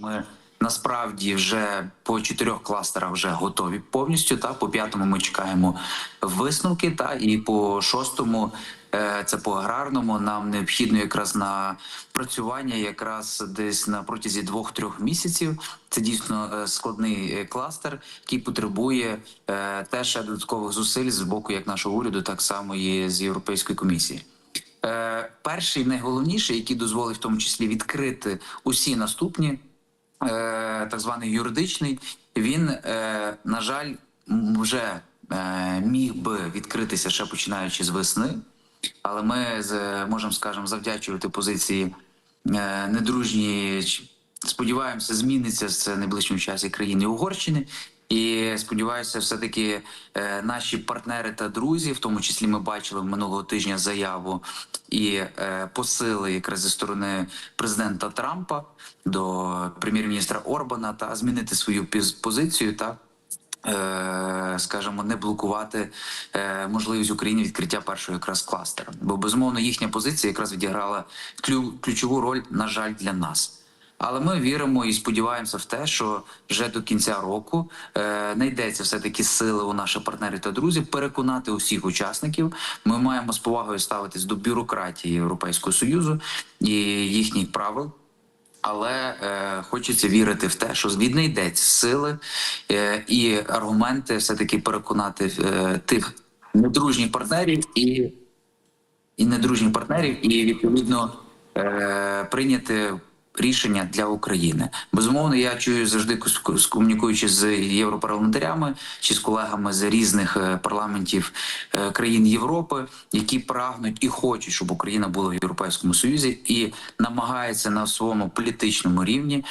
Ми насправді вже по чотирьох кластерах вже готові повністю. Та по п'ятому ми чекаємо висновки. Та і по шостому, е, це по аграрному. Нам необхідно якраз на працювання, якраз десь на протязі двох-трьох місяців. Це дійсно е, складний е, кластер, який потребує теж додаткових зусиль з боку як нашого уряду, так само і з Європейської комісії. Перший найголовніший, який дозволить в тому числі відкрити усі наступні, так званий юридичний, він, е, на жаль, вже е, міг би відкритися ще починаючи з весни, але ми з, можемо, скажемо, завдячувати позиції недружні. Сподіваємося, зміниться це найближчому часі країни Угорщини. І сподіваюся, все таки е, наші партнери та друзі, в тому числі ми бачили минулого тижня заяву і е, посили якраз зі сторони президента Трампа до прем'єр-міністра Орбана та змінити свою позицію та. е, Скажімо, не блокувати можливість України відкриття першого якраз кластера, бо безумовно їхня позиція якраз відіграла клю, ключову роль, на жаль, для нас. Але ми віримо і сподіваємося в те, що вже до кінця року е, знайдеться все таки сили у наших партнерів та друзів переконати усіх учасників. Ми маємо з повагою ставитись до бюрократії Європейського союзу і їхніх правил. Але е, хочеться вірити в те, що віднайдеться сили е, і аргументи все таки переконати е, тих недружніх партнерів і і недружніх партнерів, і відповідно е, прийняти рішення для України. Безумовно, я чую завжди комунікуючи з європарламентарями чи з колегами з різних е, парламентів е, країн Європи, які прагнуть і хочуть, щоб Україна була в Європейському Союзі, і намагається на своєму політичному рівні.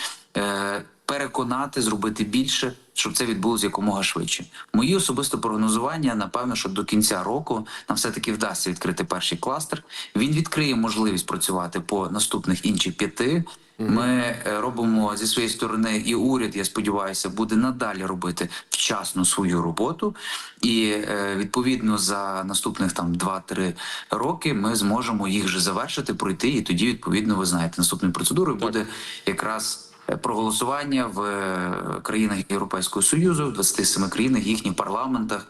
Переконати, зробити більше, щоб це відбулося якомога швидше. Мої особисто прогнозування, напевно, що до кінця року нам все таки вдасться відкрити перший кластер. Він відкриє можливість працювати по наступних інших п'яти. Ми е, робимо зі своєї сторони, і уряд, я сподіваюся, буде надалі робити вчасно свою роботу. І е, відповідно за наступних там 2-3 роки ми зможемо їх вже завершити, пройти. І тоді, відповідно, ви знаєте, наступною процедурою буде якраз. Е, Проголосування в е, країнах Європейського союзу, в 27 країнах, їхніх парламентах